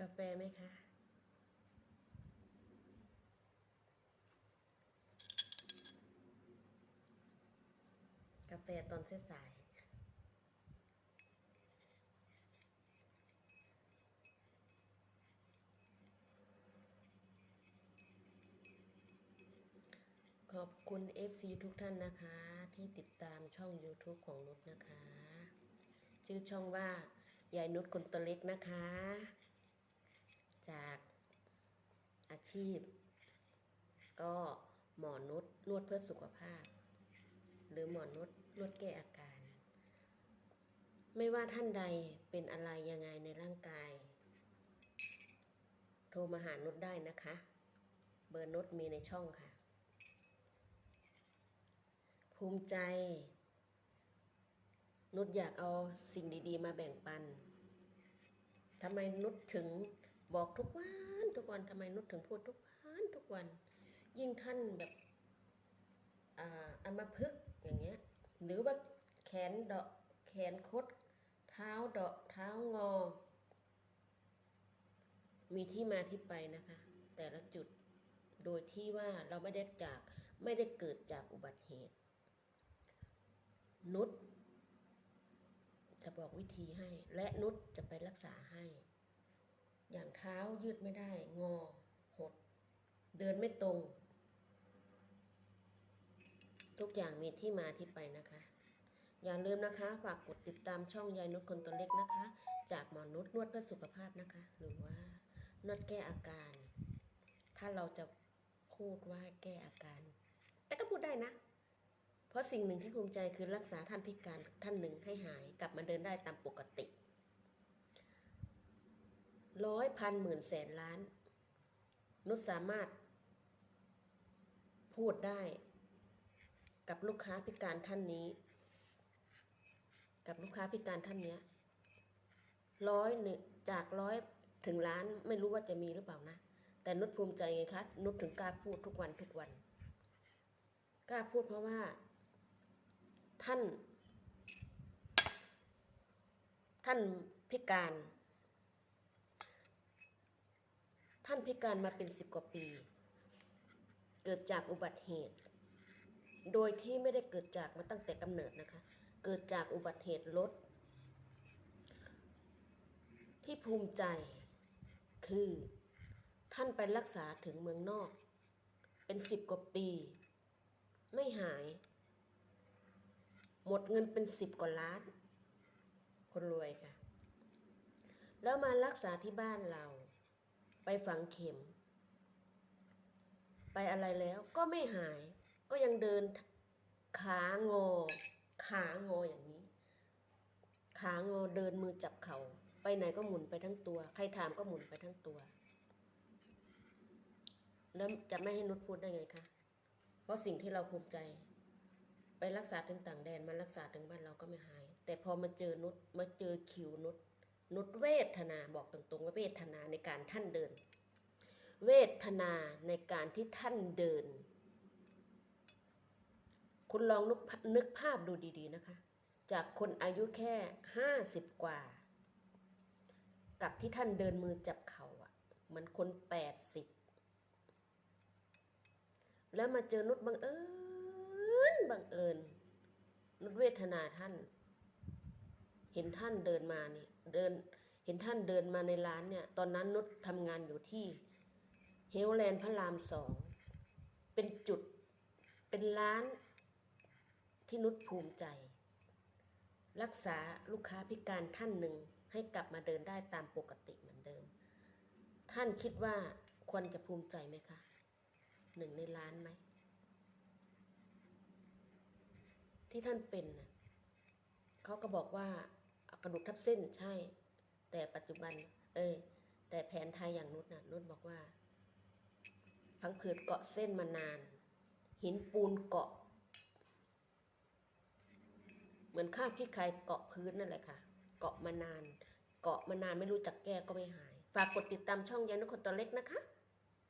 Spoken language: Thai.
กาแฟไหมคะ กาแฟตอนเส้นสายขอบคุณ FC ทุกท่านนะคะ ที่ติดตามช่อง YouTube ของนุชนะคะ ชื่อช่องว่ายายนุชคนตัวเล็กนะคะ จากอาชีพ ก็หมอนุชนวดเพื่อสุขภาพ หรือหมอนวดนวดแก้อาการ ไม่ว่าท่านใดเป็นอะไรยังไงในร่างกาย โทรมาหานุชได้นะคะ เบอร์นุชมีในช่องค่ะ ภูมิใจนุชอยากเอาสิ่งดี ๆ มาแบ่งปัน ทำไมนุชถึง บอกทุกวันทุกวันทำไมนุชถึงพูดทุกวันทุกวัน ยิ่งท่านแบบอ่าอัมพฤกอย่างเงี้ย หรือว่าแขนเดาะแขนคด เท้าเดาะเท้างอ มีที่มาที่ไปนะคะ แต่ละจุดโดยที่ว่าเราไม่ได้จากไม่ได้เกิดจากอุบัติเหตุ นุชจะบอกวิธีให้ และนุชจะไปรักษาให้ อย่างเท้ายืดไม่ได้ งอ หด เดินไม่ตรง ทุกอย่างมีที่มาที่ไปนะคะ อย่าลืมนะคะ ฝากกดติดตามช่องยายนุชคนตัวเล็กนะคะ จากหมอนุชนวดเพื่อสุขภาพนะคะ หรือว่านวดแก้อาการ ถ้าเราจะพูดว่าแก้อาการ แต่ก็พูดได้นะ เพราะสิ่งหนึ่งที่ภูมิใจคือรักษาท่านพิการท่านหนึ่งให้หายกลับมาเดินได้ตามปกติ ร้อยพันหมื่นแสนล้าน นุชสามารถ พูดได้กับลูกค้าพิการท่านนี้ กับลูกค้าพิการท่านเนี้ยร้อยหนึ่งจากร้อยถึงล้านไม่รู้ว่าจะมีหรือเปล่านะ แต่นุชภูมิใจไงคะนุชถึงกล้าพูดทุกวันทุกวันกล้าพูดเพราะว่า ท่าน ท่านพิการ ท่านพิการมาเป็นสิบกว่าปี เกิดจากอุบัติเหตุ โดยที่ไม่ได้เกิดจากมาตั้งแต่กำเนิดนะคะ เกิดจากอุบัติเหตุรถที่ภูมิใจ คือท่านไปรักษาถึงเมืองนอก เป็นสิบกว่าปี ไม่หาย หมดเงินเป็นสิบกว่าล้าน คนรวยค่ะ แล้วมารักษาที่บ้านเรา ไปฝังเข็ม ไปอะไรแล้วก็ไม่หาย ก็ยังเดินขางอ ขางออย่างนี้ ขางอเดินมือจับเขา่าไปไหนก็หมุนไปทั้งตัว ใครถามก็หมุนไปทั้งตัว แล้วจะไม่ให้นุชพูดได้ไงคะเพราะสิ่งที่เราภูมิใจ ไปรักษาถึงต่างแดนมารักษาถึงบ้านเราก็ไม่หาย แต่พอมาเจอนุชมาเจอคิวนุช นุชเวทนาบอกตรงๆว่าเวทนาในการท่านเดิน เวทนาในการที่ท่านเดิน คุณลองนึกนึกภาพดูดีๆนะคะ จากคนอายุแค่ห้าสิบกว่า กับที่ท่านเดินมือจับเข่าอะเหมือนคนแปดสิบแล้วมาเจอนุชบังเอิญบังเอิญนุชเวทนาท่าน เห็นท่านเดินมานี่เดินเห็นท่านเดินมาในร้านเนี่ย ตอนนั้นนุชทำงานอยู่ที่เฮลแลนด์พระรามสอง เป็นจุดเป็นร้านที่นุชภูมิใจ รักษาลูกค้าพิการท่านหนึ่งให้กลับมาเดินได้ตามปกติเหมือนเดิม ท่านคิดว่าควรจะภูมิใจไหมคะ หนึ่งในล้านไหม ที่ท่านเป็นนะเขาก็บอกว่า กระดูกทับเส้นใช่ แต่ปัจจุบัน เอ้ยแต่แผนไทยอย่างนุชนะนุชบอกว่าพังผืดเกาะเส้นมานาน หินปูนเกาะ เหมือนข้าวพี่ไข่เกาะพื้นนั่นแหละค่ะ เกาะมานาน เกาะมานานไม่รู้จักแก้ก็ไม่หาย ฝากกดติดตามช่องยานุคนตัวเล็กนะคะ